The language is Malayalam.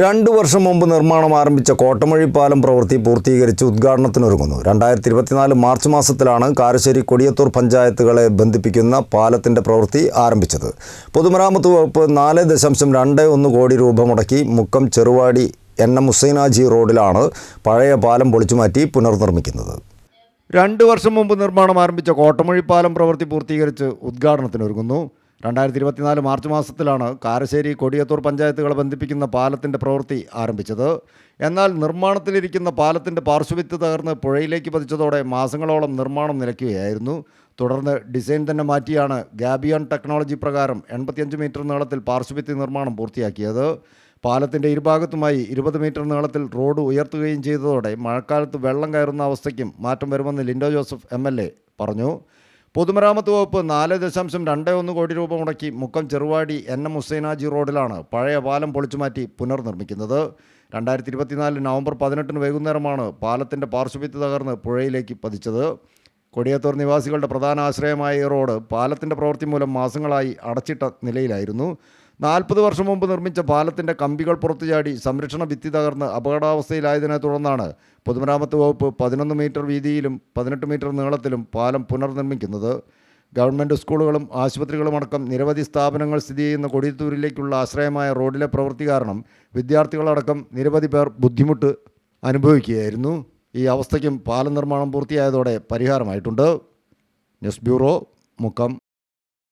രണ്ടു വർഷം മുമ്പ് നിർമ്മാണം ആരംഭിച്ച കോട്ടമഴി പാലം പ്രവൃത്തി പൂർത്തീകരിച്ച് ഉദ്ഘാടനത്തിനൊരുങ്ങുന്നു. രണ്ടായിരത്തി ഇരുപത്തിനാല് മാർച്ച് മാസത്തിലാണ് കാരശ്ശേരി കൊടിയത്തൂർ പഞ്ചായത്തുകളെ ബന്ധിപ്പിക്കുന്ന പാലത്തിന്റെ പ്രവൃത്തി ആരംഭിച്ചത്. പൊതുമരാമത്ത് വകുപ്പ് നാല് ദശാംശം രണ്ട് ഒന്ന് കോടി രൂപ മുടക്കി മുക്കം ചെറുവാടി എൻ എം ഹുസൈനാജി റോഡിലാണ് പഴയ പാലം പൊളിച്ചുമാറ്റി പുനർനിർമ്മിക്കുന്നത്. രണ്ട് വർഷം മുമ്പ് നിർമ്മാണം ആരംഭിച്ച കോട്ടമഴി പാലം പ്രവൃത്തി പൂർത്തീകരിച്ച് ഉദ്ഘാടനത്തിനൊരുങ്ങുന്നു. രണ്ടായിരത്തി ഇരുപത്തിനാല് മാർച്ച് മാസത്തിലാണ് കാരശ്ശേരി കൊടിയത്തൂർ പഞ്ചായത്തുകളെ ബന്ധിപ്പിക്കുന്ന പാലത്തിന്റെ പ്രവൃത്തി ആരംഭിച്ചത്. എന്നാൽ നിർമ്മാണത്തിലിരിക്കുന്ന പാലത്തിന്റെ പാർശ്വഭിത്ത് തകർന്ന് പുഴയിലേക്ക് പതിച്ചതോടെ മാസങ്ങളോളം നിർമ്മാണം നിലയ്ക്കുകയായിരുന്നു. തുടർന്ന് ഡിസൈൻ തന്നെ മാറ്റിയാണ് ഗാബിയൺ ടെക്നോളജി പ്രകാരം എൺപത്തിയഞ്ച് മീറ്റർ നീളത്തിൽ പാർശ്വഭിത്തി നിർമ്മാണം പൂർത്തിയാക്കിയത്. പാലത്തിന്റെ ഇരുഭാഗത്തുമായി ഇരുപത് മീറ്റർ നീളത്തിൽ റോഡ് ഉയർത്തുകയും ചെയ്തതോടെ മഴക്കാലത്ത് വെള്ളം കയറുന്ന അവസ്ഥയ്ക്കും മാറ്റം വരുമെന്ന് ലിൻഡോ ജോസഫ് എം പറഞ്ഞു. പൊതുമരാമത്ത് വകുപ്പ് നാല് ദശാംശം രണ്ട് ഒന്ന് കോടി രൂപ മുടക്കി മുക്കം ചെറുവാടി എൻ എം ഹുസൈനാജി റോഡിലാണ് പഴയ പാലം പൊളിച്ചുമാറ്റി പുനർനിർമ്മിക്കുന്നത്. രണ്ടായിരത്തി ഇരുപത്തിനാല് നവംബർ പതിനെട്ടിന് വൈകുന്നേരമാണ് പാലത്തിന്റെ പാർശ്വഭിത്തി തകർന്ന് പുഴയിലേക്ക് പതിച്ചത്. കൊടിയത്തൂർ നിവാസികളുടെ പ്രധാന ആശ്രയമായ ഈ റോഡ് പാലത്തിന്റെ പ്രവൃത്തി മൂലം മാസങ്ങളായി അടച്ചിട്ട നിലയിലായിരുന്നു. നാൽപ്പത് വർഷം മുമ്പ് നിർമ്മിച്ച പാലത്തിന്റെ കമ്പികൾ പുറത്തുചാടി സംരക്ഷണ ഭിത്തി തകർന്ന് അപകടാവസ്ഥയിലായതിനെ തുടർന്നാണ് പൊതുമരാമത്ത് വകുപ്പ് പതിനൊന്ന് മീറ്റർ വീതിയിലും പതിനെട്ട് മീറ്റർ നീളത്തിലും പാലം പുനർനിർമ്മിക്കുന്നത്. ഗവൺമെന്റ് സ്കൂളുകളും ആശുപത്രികളും അടക്കം നിരവധി സ്ഥാപനങ്ങൾ സ്ഥിതി ചെയ്യുന്ന കൊടിയത്തൂരിലേക്കുള്ള ആശ്രയമായ റോഡിലെ പ്രവൃത്തി കാരണം വിദ്യാർത്ഥികളടക്കം നിരവധി പേർ ബുദ്ധിമുട്ട് അനുഭവിക്കുകയായിരുന്നു. ഈ അവസ്ഥയ്ക്കും പാലം നിർമ്മാണം പൂർത്തിയായതോടെ പരിഹാരമായിട്ടുണ്ട്. News bureau Mukkam.